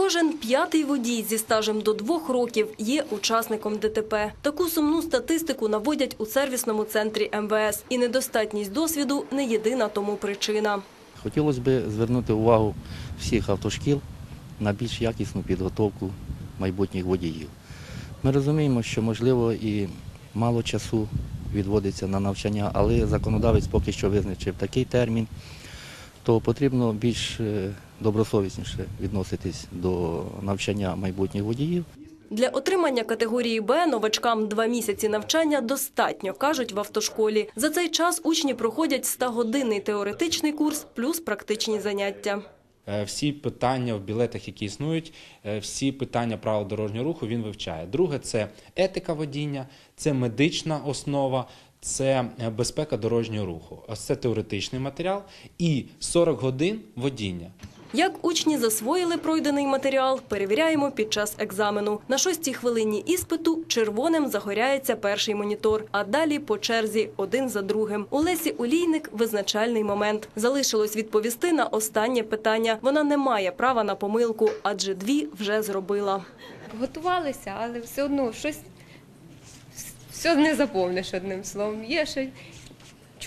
Кожен п'ятий водій зі стажем до двох років є учасником ДТП. Таку сумну статистику наводять у сервісному центрі МВС. І недостатність досвіду не єдина тому причина. Хотілося б звернути увагу всіх автошкіл на більш якісну підготовку майбутніх водіїв. Ми розуміємо, що можливо і мало часу відводиться на навчання, але законодавець поки що визначив такий термін, то потрібно більш е, добросовісніше відноситись до навчання майбутніх водіїв. Для отримання категорії Б новачкам два місяці навчання достатньо, кажуть в автошколі. За цей час учні проходять 100-годинний теоретичний курс плюс практичні заняття. Е, Всі питання в білетах, які існують, е, всі питання правил дорожнього руху він вивчає. Друге це етика водіння, це медична основа, це е, безпека дорожнього руху. Ось це теоретичний матеріал і 40 годин водіння. Як учні засвоїли пройдений матеріал, перевіряємо під час екзамену. На шостій хвилині іспиту червоним загоряється перший монітор, а далі по черзі один за другим. У Лесі Олійник визначальний момент. Залишилось відповісти на останнє питання. Вона не має права на помилку, адже дві вже зробила. Готувалися, але все одно щось все не заповниш одним словом. Є ще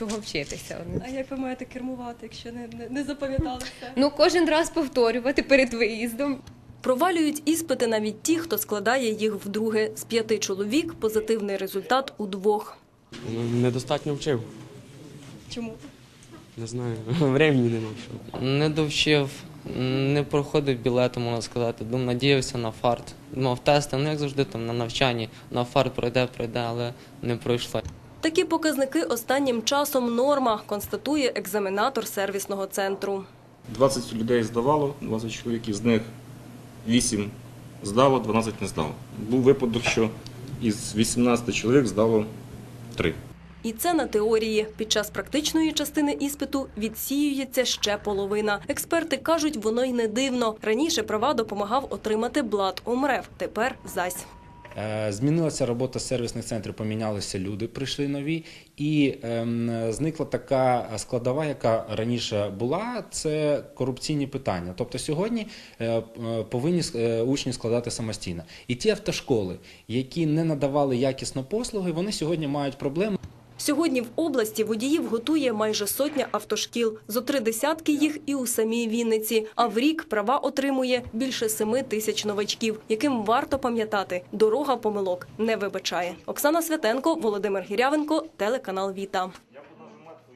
чого вчитися. А як ви маєте кермувати, якщо не, не, не запам'ятали все? Ну, кожен раз повторювати перед виїздом. Провалюють іспити навіть ті, хто складає їх вдруге. З п'яти чоловік позитивний результат у двох. Ну, Недостатньо вчив. Чому? Не знаю. Времени не знайшов. Не довчив, не проходив білету, можна сказати. Думав, надіявся на фарт. Думав, тести, ну як завжди там на навчанні, на фарт пройде, пройде, але не пройшло. Такі показники останнім часом норма, констатує екзаменатор сервісного центру. 20 людей здавало, 20 чоловік, із них 8 здало, 12 не здало. Був випадок, що із 18 чоловік здало 3. І це на теорії. Під час практичної частини іспиту відсіюється ще половина. Експерти кажуть, воно й не дивно. Раніше права допомагав отримати блат ОМРЕВ, тепер зась. Е, Змінилася робота сервісних центрів, помінялися люди, прийшли нові, і ем, зникла така складова, яка раніше була, це корупційні питання. Тобто сьогодні е, е, повинні учні складати самостійно. І ті автошколи, які не надавали якісно послуги, вони сьогодні мають проблеми. Сьогодні в області водіїв готує майже сотня автошкіл. Зо три десятки їх і у самій Вінниці. А в рік права отримує більше семи тисяч новачків, яким варто пам'ятати, дорога помилок не вибачає. Оксана Святенко, Володимир Гірявенко, телеканал Віта.